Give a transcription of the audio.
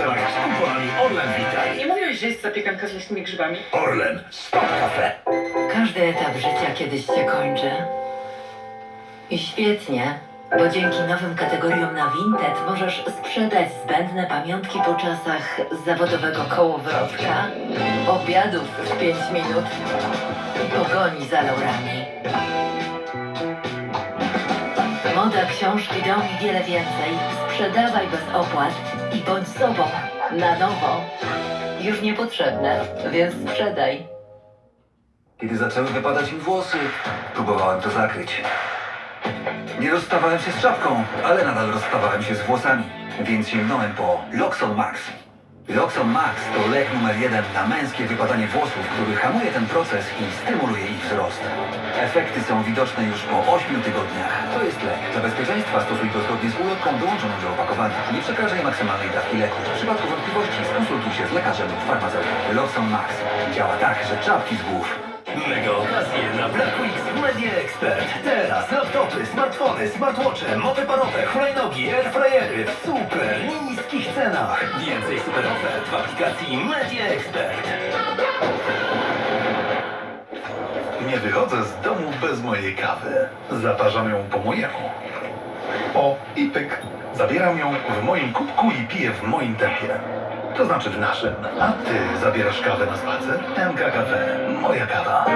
bestsellerach z kuponami Orlen Witaj. Nie mówiłeś, że jest zapiekanka z leśnymi grzybami? Orlen, stop kafe. Każdy etap życia kiedyś się kończy. I świetnie, bo dzięki nowym kategoriom na Vinted możesz sprzedać zbędne pamiątki po czasach zawodowego kołowrotka, obiadów w 5 minut i pogoni za laurami. Moda książki dał mi wiele więcej. Sprzedawaj bez opłat i bądź sobą na nowo. Już niepotrzebne, więc sprzedaj. Kiedy zaczęły wypadać mi włosy, próbowałem to zakryć. Nie rozstawałem się z czapką, ale nadal rozstawałem się z włosami, więc sięgnąłem po Loxon Max. Loxon Max to lek numer jeden na męskie wypadanie włosów, który hamuje ten proces i stymuluje ich wzrost. Efekty są widoczne już po 8 tygodniach. To jest lek. Dla bezpieczeństwa stosuj go zgodnie z ulotką dołączoną do opakowania. Nie przekraczaj maksymalnej dawki leku. W przypadku wątpliwości skonsultuj się z lekarzem lub farmaceutą. Loxon Max działa tak, że czapki z głów Mega okazje na Black Weeks Media Expert. Teraz laptopy, smartfony, smartwatche, mopy parowe, hulajnogi, airfryery w super niskich cenach. Super ofert w aplikacji Media Expert. Nie wychodzę z domu bez mojej kawy. Zaparzam ją po mojemu. O, i pyk. Zabieram ją w moim kubku i piję w moim tempie. To znaczy w naszym. A ty zabierasz kawę na spacer? MK Cafe. Moja kawa.